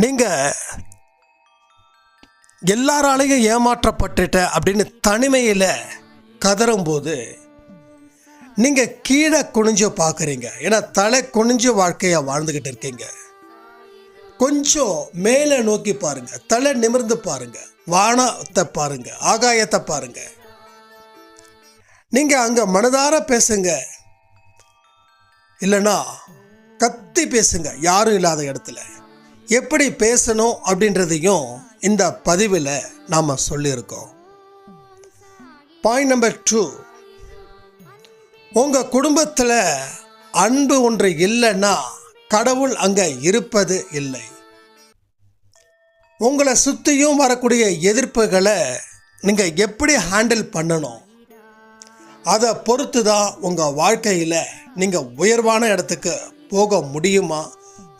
நீங்கள் எல்லாராலையும் ஏமாற்றப்பட்டுட்ட அப்படின்னு தனிமையில் கதறும்போது நீங்கள் கீழே குனிஞ்சு பார்க்குறீங்க. ஏன்னா தலை குனிஞ்சு வாழ்க்கையை வாழ்ந்துக்கிட்டு இருக்கீங்க. கொஞ்சம் மேலே நோக்கி பாருங்கள் தலை நிமிர்ந்து பாருங்கள் வானத்தை பாருங்கள் ஆகாயத்தை பாருங்கள் நீங்கள் அங்கே மனதார பேசுங்க. இல்லைன்னா கத்தி பேசுங்க. யாரும் இல்லாத இடத்துல. எப்படி பேசணும் அப்படின்றதையும் இந்த பதிவில் நாம் சொல்லியிருக்கோம். பாயிண்ட் நம்பர் டூ உங்கள் குடும்பத்தில் அன்பு ஒன்று இல்லைன்னா கடவுள் அங்கே இருப்பது இல்லை. உங்களை சுற்றியும் வரக்கூடிய எதிர்ப்புகளை நீங்கள் எப்படி ஹேண்டில் பண்ணணும்? அதை பொறுத்து தான் உங்கள் வாழ்க்கையில் நீங்கள் உயர்வான இடத்துக்கு போக முடியுமா?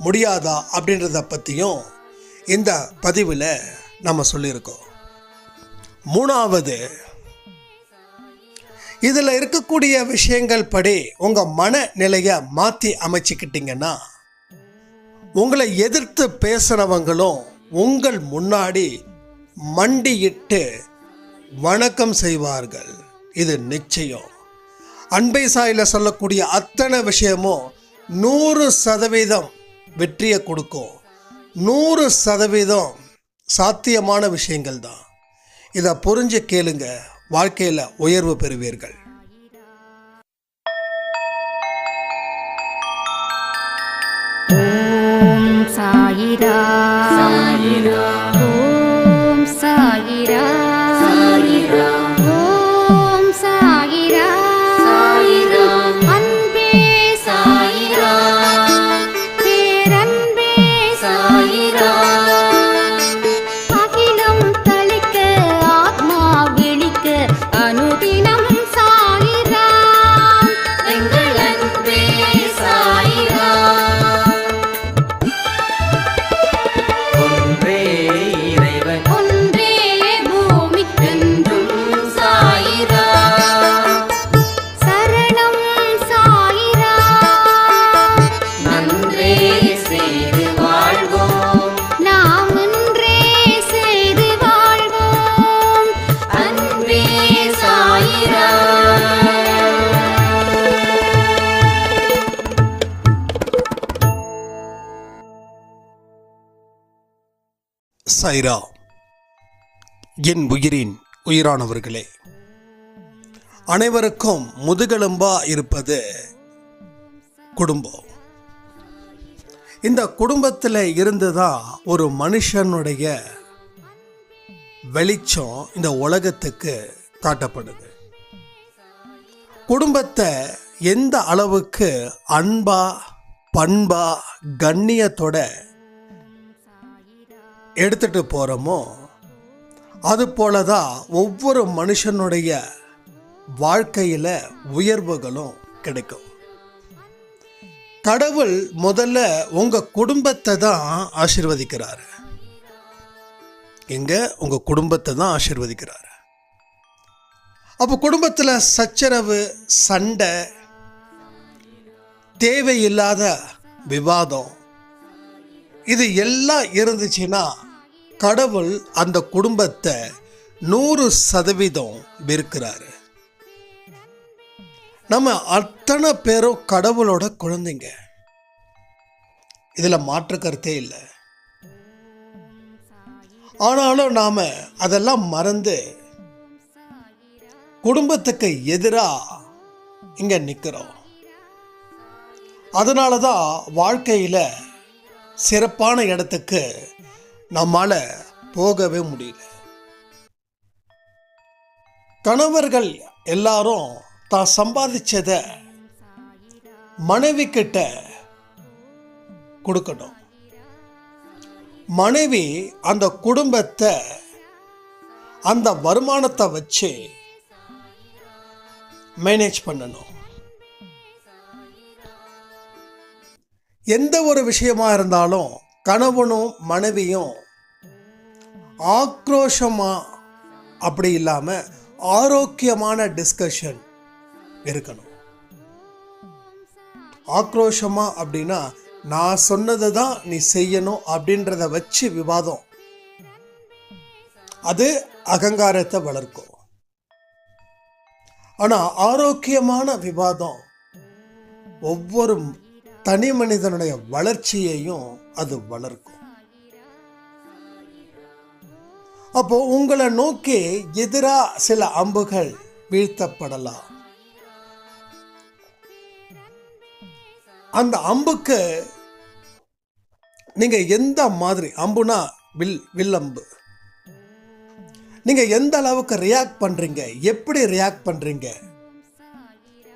முடியாதா அப்படின்றத பற்றியும் இந்த பதிவில் நம்ம சொல்லியிருக்கோம். மூணாவது இதில் இருக்கக்கூடிய விஷயங்கள் படி உங்கள் மனநிலையை மாற்றி அமைச்சிக்கிட்டிங்கன்னா உங்களை எதிர்த்து பேசுகிறவங்களும் உங்கள் முன்னாடி மண்டியிட்டு வணக்கம் செய்வார்கள். இது நிச்சயம். அன்பை சாயில் சொல்லக்கூடிய அத்தனை விஷயமும் நூறு சதவீதம் வெற்றியை கொடுக்கும். நூறு சதவீதம் சாத்தியமான விஷயங்கள் தான். இதை புரிஞ்சு கேளுங்க. வாழ்க்கையில் உயர்வு பெறுவீர்கள். ஓம் சாயிரா சாயிரா சைரா என் உயிரின் உயிரானவர்களே அனைவருக்கும் முதுகெலும்பா இருப்பது குடும்பம். இந்த குடும்பத்தில் இருந்து தான் ஒரு மனுஷனுடைய வெளிச்சம் இந்த உலகத்துக்கு காட்டப்படுது. குடும்பத்தை எந்த அளவுக்கு அன்பா பண்பா கண்ணியத்தோட எடுத்துகிட்டு போகிறோமோ அது போல தான் ஒவ்வொரு மனுஷனுடைய வாழ்க்கையில் உயர்வுகளும் கிடைக்கும். கடவுள் முதல்ல உங்கள் குடும்பத்தை தான் ஆசிர்வதிக்கிறார். எங்கே? உங்கள் குடும்பத்தை தான் ஆசிர்வதிக்கிறாரு. அப்போ குடும்பத்தில் சச்சரவு சண்டை தேவையில்லாத விவாதம் இது எல்லாம் இருந்துச்சுன்னா கடவுள் அந்த குடும்பத்தை நூறு சதவீதம் வெறுக்கிறாரு. நம்ம அத்தனை பேரும் கடவுளோட குழந்தைங்க. இதில் மாற்று கருத்தே இல்லை. ஆனாலும் நாம் அதெல்லாம் மறந்து குடும்பத்துக்கு எதிராக இங்கே நிற்கிறோம் அதனால தான் வாழ்க்கையில் சிறப்பான இடத்துக்கு நம்மால் போகவே முடியல. கணவர்கள் எல்லாரும் தான் சம்பாதிச்சதை மனைவி கிட்ட கொடுக்கணும். மனைவி அந்த குடும்பத்தை அந்த வருமானத்தை வச்சு மேனேஜ் பண்ணணும். எந்த ஒரு விஷயமா இருந்தாலும் கணவனும் மனைவியும் ஆக்ரோஷமாக அப்படி இல்லாமல் ஆரோக்கியமான டிஸ்கஷன் இருக்கணும். ஆக்ரோஷமாக அப்படின்னா நான் சொன்னதை தான் நீ செய்யணும் அப்படின்றத வச்சு விவாதம். அது அகங்காரத்தை வளர்க்கும். ஆனால் ஆரோக்கியமான விவாதம் ஒவ்வொரு தனி மனிதனுடைய வளர்ச்சியையும் அது வளர்க்கும். அப்போ உங்களை நோக்கி எதிராக சில அம்புகள் வீழ்த்தப்படலாம். அந்த அம்புக்கு நீங்க எந்த மாதிரி அம்புனா வில் வில்லம்பு. நீங்க எந்த அளவுக்கு ரியாக்ட் பண்றீங்க எப்படி ரியாக்ட் பண்றீங்க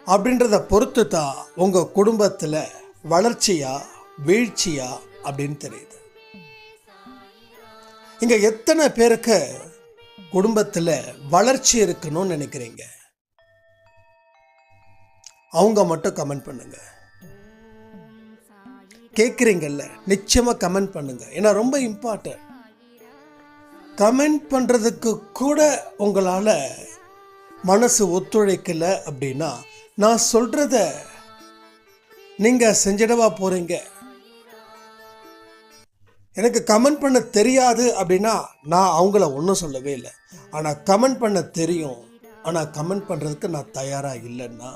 அப்படின்றத பொறுத்து தான் உங்க குடும்பத்தில் வளர்ச்சியா வீழ்ச்சியா அப்படின்னு தெரியுது. இங்க எத்தனை பேருக்கு குடும்பத்தில் வளர்ச்சி இருக்கணும்னு நினைக்கிறீங்க? அவங்க மட்டும் கமெண்ட் பண்ணுங்க. கேட்குறீங்கல்ல நிச்சயமாக கமெண்ட் பண்ணுங்க. ஏன்னா ரொம்ப இம்பார்ட்டன்ட் கமெண்ட் பண்ணுறதுக்கு கூட உங்களால் மனசு ஒத்துழைக்கல அப்படின்னா நான் சொல்கிறத நீங்க செஞ்சிடவா போறீங்க. எனக்கு கமெண்ட் பண்ண தெரியாது அப்படின்னா நான் அவங்கள ஒன்றும் சொல்லவே இல்லை. ஆனால் கமெண்ட் பண்ண தெரியும். ஆனால் கமெண்ட் பண்ணுறதுக்கு நான் தயாராக இல்லைன்னா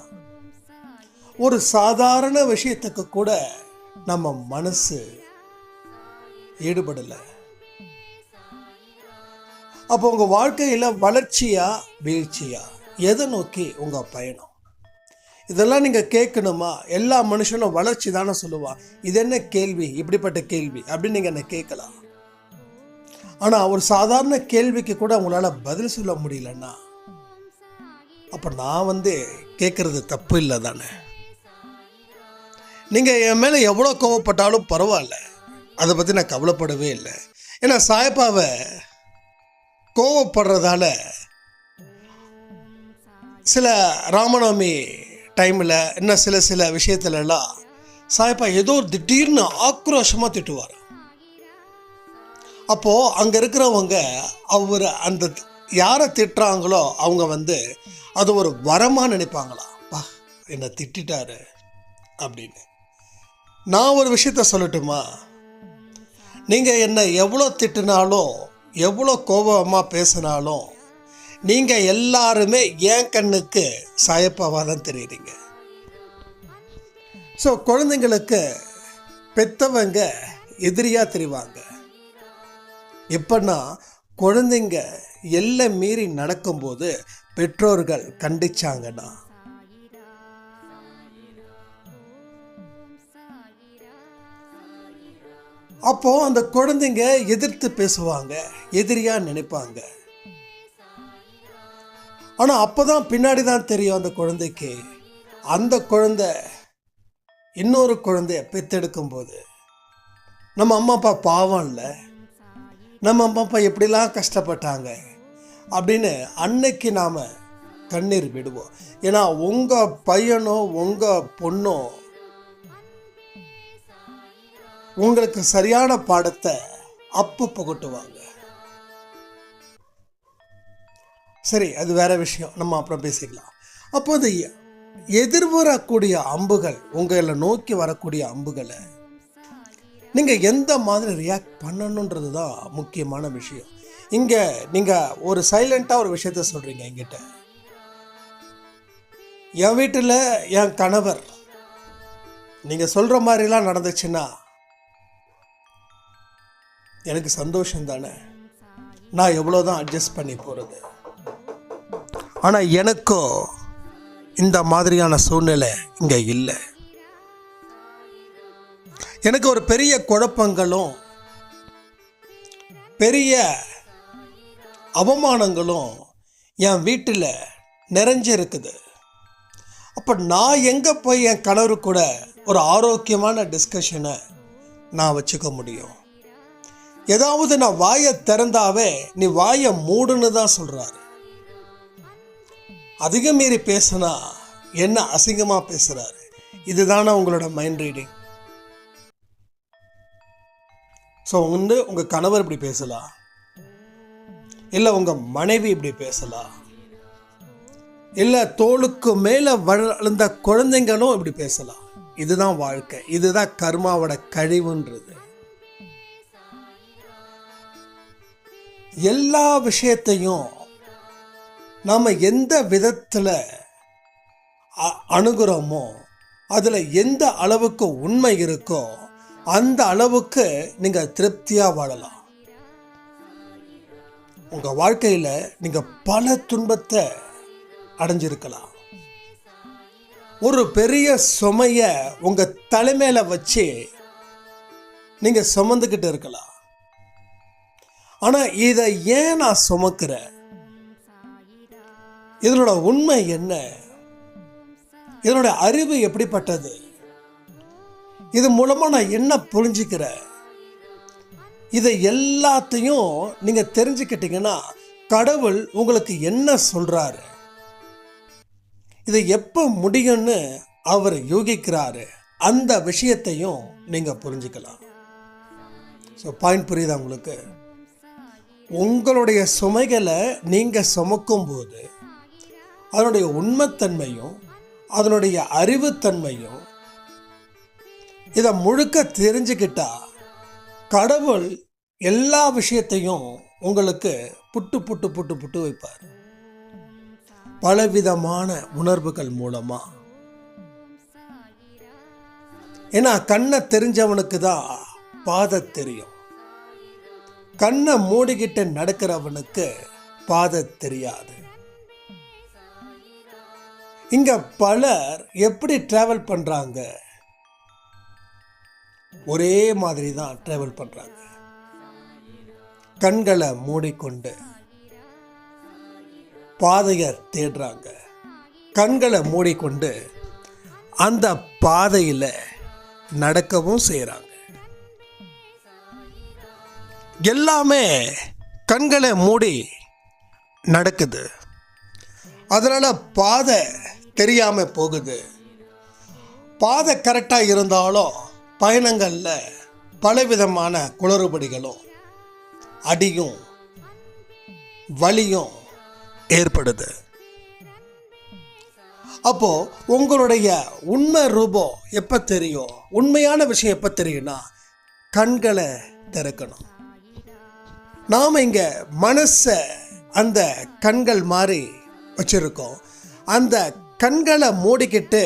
ஒரு சாதாரண விஷயத்துக்கு கூட நம்ம மனசு ஈடுபடலை. அப்போ உங்கள் வாழ்க்கையில் வளர்ச்சியா வீழ்ச்சியா? எதை நோக்கி உங்கள் பயணம்? இதெல்லாம் நீங்கள் கேட்கணுமா? எல்லா மனுஷனும் வளர்ச்சி தானே சொல்லுவான் இது என்ன கேள்வி? இப்படிப்பட்ட கேள்வி. அப்படின்னு நீங்கள் என்ன கேட்கலாம். ஆனால் ஒரு சாதாரண கேள்விக்கு கூட உங்களால் பதில் சொல்ல முடியலன்னா அப்போ நான் வந்து கேட்குறது தப்பு இல்லை தானே. நீங்கள் என் மேலே எவ்வளோ கோவப்பட்டாலும் பரவாயில்ல. அதை பற்றி நான் கவலைப்படவே இல்லை. ஏன்னா சாயப்பாவை கோவப்படுறதால சில ராமநவமி டைமில் இன்னும் சில சில விஷயத்துலலாம் சாய்ப்பா ஏதோ ஒரு திடீர்னு ஆக்ரோஷமாக திட்டுவார். அப்போது அங்கே இருக்கிறவங்க அவர் அந்த யாரை திட்டுறாங்களோ அவங்க வந்து அது ஒரு வரமாக நினைப்பாங்களாம் பா என்னை திட்டாரு அப்படின்னு. நான் ஒரு விஷயத்த சொல்லட்டுமா? நீங்கள் என்னை எவ்வளோ திட்டினாலும் எவ்வளோ கோபமாக பேசினாலும் நீங்கள் எல்லாருமே என் கண்ணுக்கு சாயப்பாவாக தான் தெரியுறீங்க ஸோ குழந்தைங்களுக்கு பெத்தவங்க எதிரியாக தெரிவாங்க. எப்படின்னா குழந்தைங்க எல்லை மீறி நடக்கும்போது பெற்றோர்கள் கண்டிச்சாங்கன்னா. அப்போ அந்த குழந்தைங்க எதிர்த்து பேசுவாங்க எதிரியா நினைப்பாங்க. ஆனால் அப்போ தான் பின்னாடி தான் தெரியும் அந்த குழந்தைக்கு. அந்த குழந்தை இன்னொரு குழந்தைய பெத்தெடுக்கும் போது நம்ம அம்மா அப்பா பாவம் இல்லை. நம்ம அம்மா அப்பா எப்படிலாம் கஷ்டப்பட்டாங்க அப்படின்னு அன்னைக்கு நாம் கண்ணீர் விடுவோம். ஏன்னா உங்கள் பையனோ உங்கள் பொண்ணோ உங்களுக்கு சரியான பாடத்தை அப்போ புகட்டுவாங்க. சரி அது வேற விஷயம். நம்ம அப்புறம் பேசிக்கலாம். அப்போது எதிர்வரக்கூடிய அம்புகள் உங்களை நோக்கி வரக்கூடிய அம்புகளை நீங்கள் எந்த மாதிரி ரியாக்ட் பண்ணணுன்றது தான் முக்கியமான விஷயம். இங்கே நீங்கள் ஒரு சைலண்ட்டாக ஒரு விஷயத்த சொல்கிறீங்க என்கிட்ட. என் வீட்டில் என் கணவர் நீங்கள் சொல்கிற மாதிரிலாம் நடந்துச்சுன்னா எனக்கு சந்தோஷம் தானே. நான் எவ்வளோ தான் அட்ஜஸ்ட் பண்ணி போகிறது ஆனால் எனக்கும் இந்த மாதிரியான சூழ்நிலை இங்கே இல்லை. எனக்கு ஒரு பெரிய குழப்பங்களும் பெரிய அவமானங்களும் என் வீட்டில் நிறைஞ்சிருக்குது. அப்போ நான் எங்கே போய் என் கணவர் கூட ஒரு ஆரோக்கியமான டிஸ்கஷனை நான் வச்சுக்க முடியும்? ஏதாவது நான் வாயை திறந்தாவே நீ வாயை மூடுன்னு தான் சொல்கிறாரு அதிகம் மீறி பேசினா என்ன அசிங்கமாக பேசுகிறாரு இதுதானே உங்களோட மைண்ட் ரீடிங் ஸோ வந்து உங்கள் கணவர் இப்படி பேசலாம் இல்லை உங்கள் மனைவி இப்படி பேசலாம் இல்லை தோளுக்கு மேலே வளர்ந்த குழந்தைங்களும் இப்படி பேசலாம் இதுதான் வாழ்க்கை. இதுதான் கர்மாவோட கழிவுன்றது. எல்லா விஷயத்தையும் நாம் எந்த விதத்தில் அணுகிறோமோ அதில் எந்த அளவுக்கு உண்மை இருக்கோ அந்த அளவுக்கு நீங்கள் திருப்தியாக வாழலாம். உங்கள் வாழ்க்கையில் நீங்கள் பல துன்பத்தை அடைஞ்சிருக்கலாம். ஒரு பெரிய சுமையை உங்கள் தலைமையில் வச்சு நீங்கள் சுமந்துக்கிட்டு இருக்கலாம். ஆனால் இதை ஏன் நான் சுமக்கிறேன்? இதனோட உண்மை என்ன? இதனோட அறிவு எப்படிப்பட்டது? இது மூலமாக நான் என்ன புரிஞ்சுக்கிறேன்? இதை எல்லாத்தையும் நீங்கள் தெரிஞ்சுக்கிட்டீங்கன்னா கடவுள் உங்களுக்கு என்ன சொல்கிறாரு இதை எப்போ முடியும்னு அவர் யோகிக்கிறாரு? அந்த விஷயத்தையும் நீங்கள் புரிஞ்சுக்கலாம். ஸோ பாயிண்ட் புரியுதா உங்களுக்கு? உங்களுடைய சுமைகளை நீங்கள் சுமக்கும்போது அதனுடைய உண்மைத்தன்மையும் அதனுடைய அறிவுத்தன்மையும் இதை முழுக்க தெரிஞ்சுக்கிட்டா கடவுள் எல்லா விஷயத்தையும் உங்களுக்கு புட்டு புட்டு புட்டு புட்டு வைப்பார். பலவிதமான உணர்வுகள் மூலமாக ஏன்னா கண்ணை தெரிஞ்சவனுக்கு தான் பாதை தெரியும். கண்ணை மூடிக்கிட்டு நடக்கிறவனுக்கு பாதை தெரியாது. இங்கே பலர் எப்படி ட்ராவல் பண்ணுறாங்க ஒரே மாதிரி தான் ட்ராவல் பண்ணுறாங்க கண்களை மூடிக்கொண்டு பாதையை தேடுறாங்க. கண்களை மூடிக்கொண்டு அந்த பாதையில் நடக்கவும் செய்கிறாங்க எல்லாமே கண்களை மூடி நடக்குது. அதனால் பாதை தெரியாமல் போகுது. பாதை கரெக்டாக இருந்தாலும் பயணங்களில் பலவிதமான குளறுபடிகளும் அடியும் வலியும் ஏற்படுது. அப்போ உங்களுடைய உண்மை ரூபம் எப்போ தெரியும்? உண்மையான விஷயம் எப்போ தெரியும்னா கண்களை திறக்கணும். நாம் இங்கே மனசை அந்த கண்கள் மாதிரி வச்சுருக்கோம். அந்த கண்களை மூடிக்கிட்டு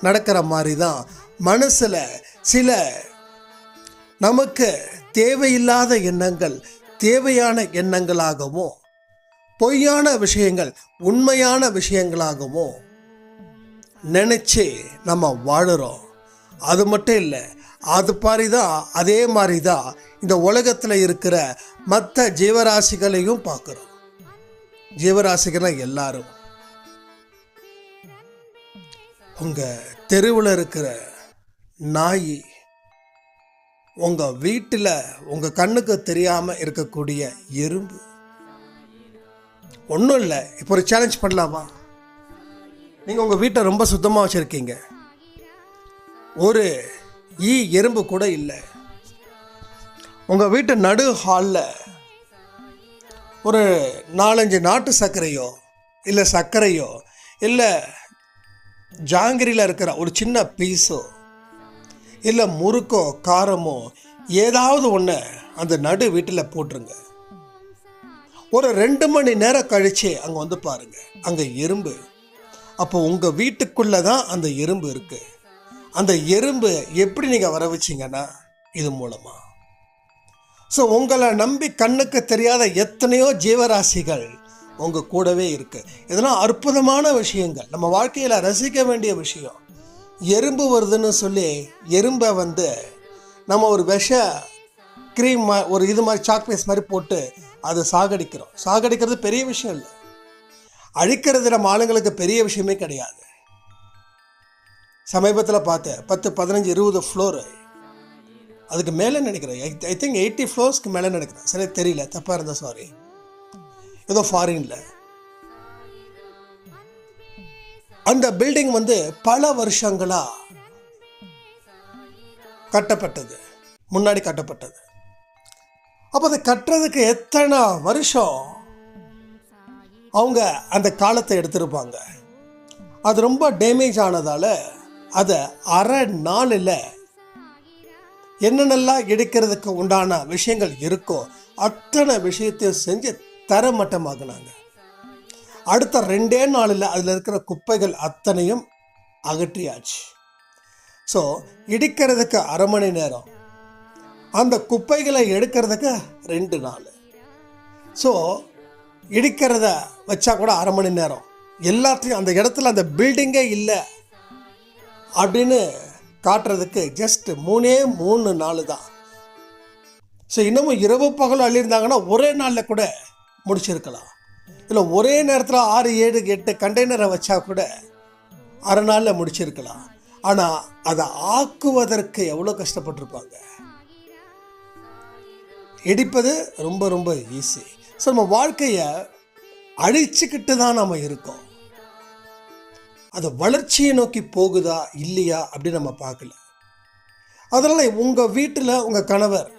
நடக்கிற மாதிரி தான் மனசில் சில நமக்கு தேவையில்லாத எண்ணங்கள் தேவையான எண்ணங்களாகவும் பொய்யான விஷயங்கள் உண்மையான விஷயங்களாகவும் நினச்சி நம்ம வாழுறோம். அது மட்டும் இல்லை அது மாதிரி தான் அதே மாதிரி தான் இந்த உலகத்தில் இருக்கிற மற்ற ஜீவராசிகளையும் பார்க்குறோம் ஜீவராசிகளை எல்லாரும். உங்கள் தெருவில் இருக்கிற நாய் உங்கள் வீட்டில் உங்கள் கண்ணுக்கு தெரியாமல் இருக்கக்கூடிய எறும்பு. ஒன்றும் இல்லை இப்போ ஒரு சேலஞ்ச் பண்ணலாமா? நீங்கள் உங்கள் வீட்டை ரொம்ப சுத்தமாக வச்சுருக்கீங்க. ஒரு ஈ எறும்பு கூட இல்லை. உங்கள் வீட்டு நடு ஹாலில் ஒரு நாலஞ்சு நாட்டு சர்க்கரையோ இல்லை சர்க்கரையோ இல்லை ஜாங்கிரியில் இருக்கிற ஒரு சின்ன பீஸோ இல்லை முறுக்கோ காரமோ ஏதாவது ஒன்று அந்த நடு வீட்டில் போட்டுருங்க. ஒரு ரெண்டு மணி நேரம் கழித்து அங்கே வந்து பாருங்க. அங்கே எறும்பு அப்போ உங்கள் வீட்டுக்குள்ளே தான் அந்த எறும்பு இருக்குது அந்த எறும்பு எப்படி நீங்கள் வர வச்சிங்கன்னா இது மூலமாக ஸோ உங்களை நம்பி கண்ணுக்கு தெரியாத எத்தனையோ ஜீவராசிகள் உங்கள் கூடவே இருக்குது இதெல்லாம் அற்புதமான விஷயங்கள். நம்ம வாழ்க்கையில் ரசிக்க வேண்டிய விஷயம். எறும்பு வருதுன்னு சொல்லி எறும்பை வந்து நம்ம ஒரு விஷ க்ரீம் ஒரு இது மாதிரி சாக்பீஸ் மாதிரி போட்டு அதை சாகடிக்கிறோம். சாகடிக்கிறது பெரிய விஷயம் இல்லை. அழிக்கிறது நம்ம ஆளுங்களுக்கு பெரிய விஷயமே கிடையாது. சமீபத்தில் பார்த்தேன். பத்து பதினஞ்சு இருபது ஃப்ளோரு அதுக்கு மேலே நினைக்கிறேன். ஐ திங்க் எயிட்டி ஃப்ளோர்ஸ்க்கு மேலே நினைக்கிறேன். சரி தெரியல. தப்பாக இருந்தால் சாரி ஏதோ ஃபாரின்ல அந்த பில்டிங் வந்து பல வருஷங்களா கட்டப்பட்டது. முன்னாடி கட்டப்பட்டது. அப்போ அதை கட்டுறதுக்கு எத்தனை வருஷம் அவங்க அந்த காலத்தை எடுத்திருப்பாங்க? அது ரொம்ப டேமேஜ் ஆனதால் அதை அரை நாளில் என்னென்னலாம் எடுக்கிறதுக்கு உண்டான விஷயங்கள் இருக்கோ அத்தனை விஷயத்தையும் செஞ்சு தரமட்டமாக்குனாங்க. அடுத்த ரெண்டே நாளில் அதில் இருக்கிற குப்பைகள் அத்தனையும் அகற்றியாச்சு. ஸோ இடிக்கிறதுக்கு அரை மணி நேரம். அந்த குப்பைகளை எடுக்கிறதுக்கு ரெண்டு நாள். ஸோ இடிக்கிறத வச்சா கூட அரை மணி நேரம். எல்லாத்தையும் அந்த இடத்துல அந்த பில்டிங்கே இல்லை அப்படின்னு காட்டுறதுக்கு ஜஸ்ட் மூணே மூணு நாள் தான். ஸோ இன்னமும் இரவு பகலும் அள்ளியிருந்தாங்கன்னா ஒரே நாளில் கூட முடிச்சிருக்கலாம். இல்லை ஒரே நேரத்தில் ஆறு ஏழு எட்டு கண்டெய்னரை வச்சா கூட அரை நாளில் முடிச்சிருக்கலாம். ஆனால் அதை ஆக்குவதற்கு எவ்வளோ கஷ்டப்பட்டிருப்பாங்க? இடிப்பது ரொம்ப ரொம்ப ஈஸி ஸோ நம்ம வாழ்க்கையை அழிச்சுக்கிட்டு தான் நம்ம இருக்கோம். அது வளர்ச்சியை நோக்கி போகுதா இல்லையா அப்படின்னு நம்ம பார்க்கல. அதனால் உங்கள் வீட்டில் உங்கள் கணவர்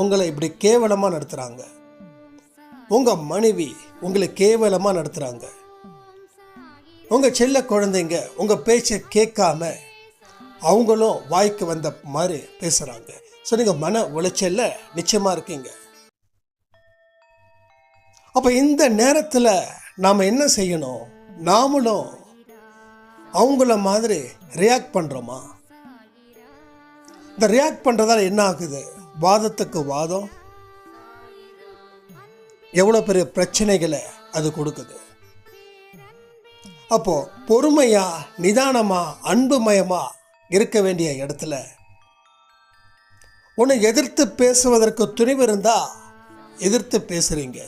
உங்களை இப்படி கேவலமாக நடத்துகிறாங்க உங்கள் மனைவி உங்களை கேவலமாக நடத்துகிறாங்க உங்கள் செல்ல குழந்தைங்க உங்கள் பேச்சை கேட்காம அவங்களும் வாய்க்கு வந்த மாதிரி பேசுகிறாங்க ஸோ நீங்கள் மன உளைச்சலில் நிச்சயமாக இருக்கீங்க. அப்போ இந்த நேரத்தில் நாம் என்ன செய்யணும்? நாமளும் அவங்கள மாதிரி ரியாக்ட் பண்ணுறோமா இந்த ரியாக்ட் பண்ணுறதால என்ன ஆகுது? வாதத்துக்கு வாதம் எவ்வளோ பெரிய பிரச்சனைகளை அது கொடுக்குது. அப்போ பொறுமையாக நிதானமாக அன்புமயமாக இருக்க வேண்டிய இடத்துல உன்னை எதிர்த்து பேசுவதற்கு துணிவு இருந்தால் எதிர்த்து பேசுகிறீங்க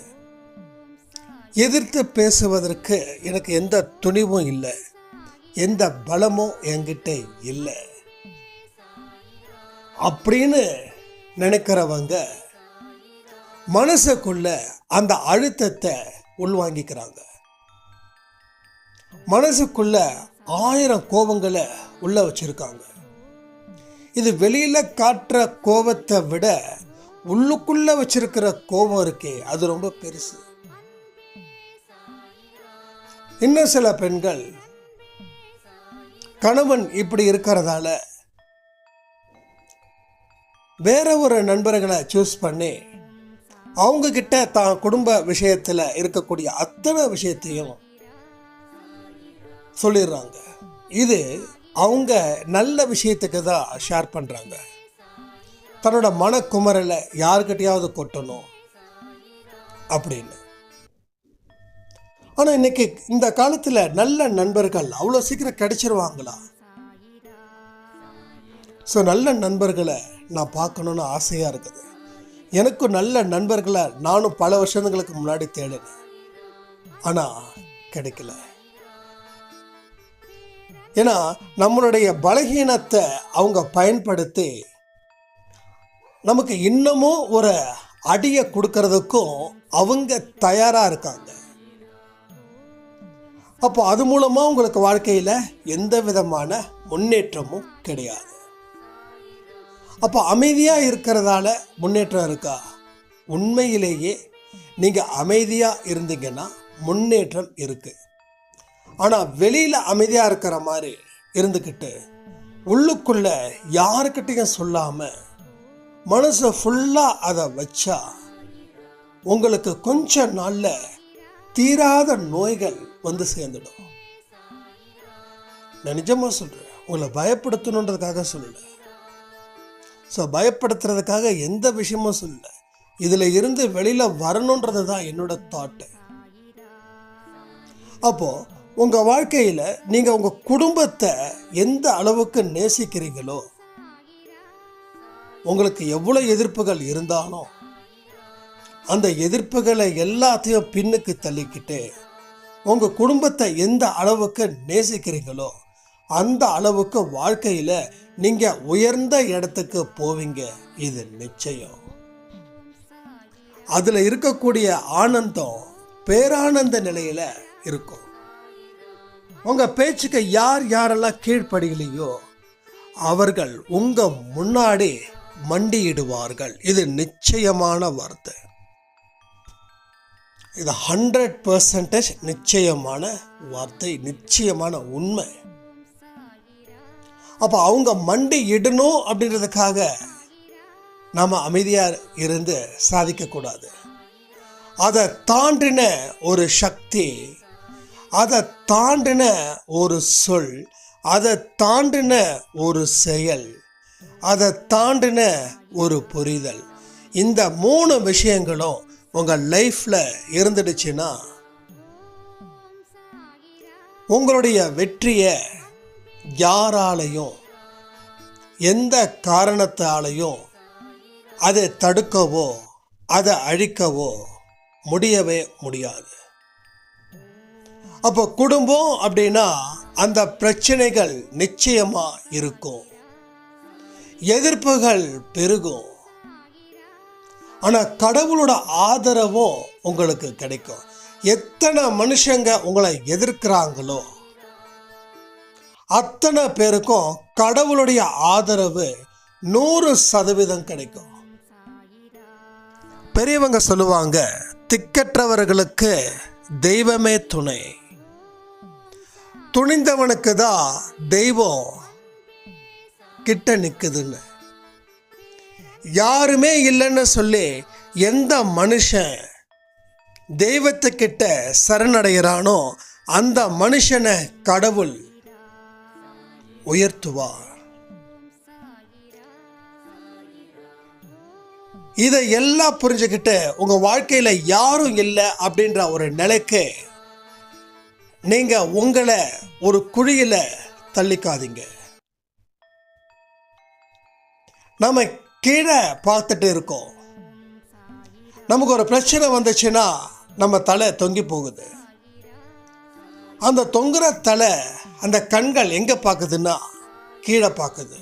எதிர்த்து பேசுவதற்கு எனக்கு எந்த துணிவும் இல்லை. எந்த பலமும் என்கிட்ட இல்லை. அப்படின்னு நினைக்கிறவங்க மனசுக்குள்ள அந்த அழுத்தத்தை உள்வாங்கிக்கிறாங்க. மனசுக்குள்ள ஆயிரம் கோபங்களை உள்ள வச்சிருக்காங்க. இது வெளியில காட்டுற கோபத்தை விட உள்ளுக்குள்ள வச்சிருக்கிற கோபம் இருக்கே அது ரொம்ப பெருசு. இன்னும் சில பெண்கள் கணவன் இப்படி இருக்கிறதால வேற ஒரு நண்பர்களை சூஸ் பண்ணி அவங்க கிட்ட தான் குடும்ப விஷயத்தில் இருக்கக்கூடிய அத்தனை விஷயத்தையும் சொல்லிடுறாங்க. இது அவங்க நல்ல விஷயத்துக்கு தான் ஷேர் பண்ணுறாங்க தன்னோட மனக்குமரலை யாருக்கிட்டையாவது கொட்டணும் அப்படின்னு. ஆனால் இன்னைக்கு இந்த காலத்தில் நல்ல நண்பர்கள் அவ்வளோ சீக்கிரம் கிடைச்சிருவாங்களா? ஸோ நல்ல நண்பர்களை நான் பார்க்கணுன்னு ஆசையாக இருக்குது. எனக்கும் நல்ல நண்பர்களை நானும் பல வருஷங்களுக்கு முன்னாடி தேடினேன். ஆனால் கிடைக்கல. ஏன்னா நம்மளுடைய பலகீனத்தை அவங்க பயன்படுத்தி நமக்கு இன்னமும் ஒரு அடியை கொடுக்கறதுக்கும் அவங்க தயாராக இருக்காங்க. அப்போ அது மூலமாக உங்களுக்கு வாழ்க்கையில் எந்த விதமான முன்னேற்றமும் கிடையாது. அப்போ அமைதியாக இருக்கிறதால முன்னேற்றம் இருக்கா? உண்மையிலேயே நீங்கள் அமைதியாக இருந்தீங்கன்னா முன்னேற்றம் இருக்குது ஆனால் வெளியில் அமைதியாக இருக்கிற மாதிரி இருந்துக்கிட்டு உள்ளுக்குள்ள யாருக்கிட்டையும் சொல்லாமல் மனசை ஃபுல்லாக அதை வச்சா உங்களுக்கு கொஞ்ச நாளில் தீராத நோய்கள் வந்து சேர்ந்துடும். நான் நிஜமாக சொல்கிறேன் உங்களை பயப்படுத்தணுன்றதுக்காக சொல்லலை. ஸோ பயப்படுத்துறதுக்காக எந்த விஷயமும் சொல்லலை இதில் இருந்து வெளியில் வரணுன்றது தான் என்னோட தாட்டு அப்போது உங்கள் வாழ்க்கையில் நீங்கள் உங்கள் குடும்பத்தை எந்த அளவுக்கு நேசிக்கிறீங்களோ உங்களுக்கு எவ்வளோ எதிர்ப்புகள் இருந்தாலும் அந்த எதிர்ப்புகளை எல்லாத்தையும் பின்னுக்கு தள்ளிக்கிட்டு உங்கள் குடும்பத்தை எந்த அளவுக்கு நேசிக்கிறீங்களோ அந்த அளவுக்கு வாழ்க்கையில் நீங்கள் உயர்ந்த இடத்துக்கு போவீங்க. இது நிச்சயம். அதில் இருக்கக்கூடிய ஆனந்தம் பேரானந்த நிலையில் இருக்கும். உங்கள் பேச்சுக்கு யார் யாரெல்லாம் கீழ்ப்படிகலையோ அவர்கள் உங்கள் முன்னாடி மண்டியிடுவார்கள். இது நிச்சயமான வார்த்தை. இது ஹண்ட்ரட் பர்சன்டேஜ் நிச்சயமான வார்த்தை நிச்சயமான உண்மை. அப்போ அவங்க மண்டி இடணும் அப்படின்றதுக்காக நாம் அமைதியாக இருந்து சாதிக்கக்கூடாது அதை தாண்டின ஒரு சக்தி அதை தாண்டின ஒரு சொல் அதை தாண்டின ஒரு செயல் அதை தாண்டின ஒரு புரிதல். இந்த மூணு விஷயங்களும் உங்கள் லைஃப்பில் இருந்துடுச்சுன்னா உங்களுடைய வெற்றியை யாராலையும் எந்த காரணத்தாலையும் அதை தடுக்கவோ அதை அழிக்கவோ முடியவே முடியாது. அப்போ குடும்பம் அப்படின்னா அந்த பிரச்சனைகள் நிச்சயமா இருக்கும். எதிர்ப்புகள் பெருகும். ஆனால் கடவுளோட ஆதரவும் உங்களுக்கு கிடைக்கும். எத்தனை மனுஷங்க உங்களை எதிர்க்கிறாங்களோ அத்தனை பேருக்கும் கடவுளுடைய ஆதரவு நூறு சதவீதம் கிடைக்கும். பெரியவங்க சொல்லுவாங்க திக்கற்றவர்களுக்கு தெய்வமே துணை. துணிந்தவனுக்கு தான் தெய்வம் கிட்ட நிற்குதுன்னு யாருமே இல்லைன்னு சொல்லி எந்த மனுஷன் தெய்வத்துக்கிட்ட சரணடைகிறானோ அந்த மனுஷனை கடவுள் உயர்த்துவார். இதை எல்லாம் புரிஞ்சுக்கிட்டு உங்க வாழ்க்கையில யாரும் இல்லை அப்படின்ற ஒரு நிலைக்கு நீங்க உங்களை ஒரு குழியில தள்ளிக்காதீங்க. நம்ம கீழே பார்த்துட்டு இருக்கோம். நமக்கு ஒரு பிரச்சனை வந்துச்சுன்னா நம்ம தலை தொங்கி போகுது. அந்த தொங்குற தலை அந்த கண்கள் எங்கே பார்க்குதுன்னா கீழே பார்க்குது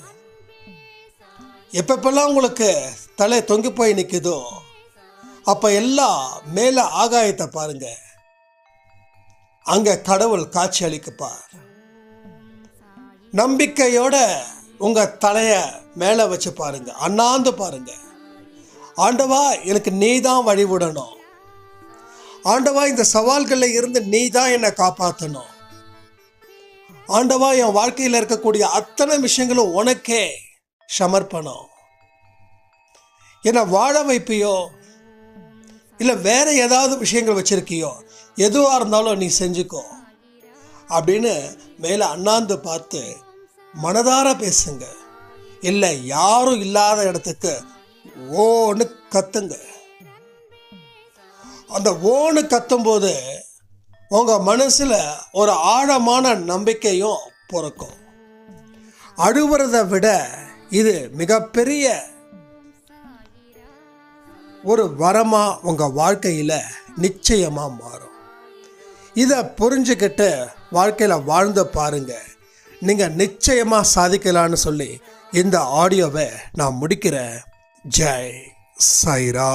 எப்பப்பெல்லாம் உங்களுக்கு தலை தொங்கி போய் நிற்குதோ அப்போ எல்லாம் மேலே ஆகாயத்தை பாருங்க. அங்கே கடவுள் காட்சி அளிக்கப்பார். நம்பிக்கையோட உங்கள் தலையை மேலே வச்சு பாருங்க. அண்ணாந்து பாருங்க. ஆண்டவா எனக்கு நீ தான் வழிவிடணும். ஆண்டவா இந்த சவால்களில் இருந்து நீ தான் என்னை காப்பாற்றணும் ஆண்டவா என் வாழ்க்கையில் இருக்கக்கூடிய அத்தனை விஷயங்களும் உனக்கே சமர்ப்பணம். என்னை வாழ வைப்பியோ இல்லை வேற ஏதாவது விஷயங்கள் வச்சிருக்கியோ எதுவாக இருந்தாலும் நீ செஞ்சுக்கோ. அப்படின்னு மேலே அண்ணாந்து பார்த்து மனதார பேசுங்க. இல்லை யாரும் இல்லாத இடத்துக்கு ஓன்னு கத்துங்க. அந்த ஓன்னு கத்தும்போது உங்கள் மனசில் ஒரு ஆழமான நம்பிக்கையும் பிறக்கும். அழுவுறதை விட இது மிகப்பெரிய ஒரு வரமாக உங்கள் வாழ்க்கையில் நிச்சயமாக மாறும். இதை புரிஞ்சுக்கிட்டு வாழ்க்கையில் வாழ்ந்து பாருங்கள் நீங்கள் நிச்சயமாக சாதிக்கலான்னு சொல்லி இந்த ஆடியோவை நான் முடிக்கிறேன். ஜெய் சைரா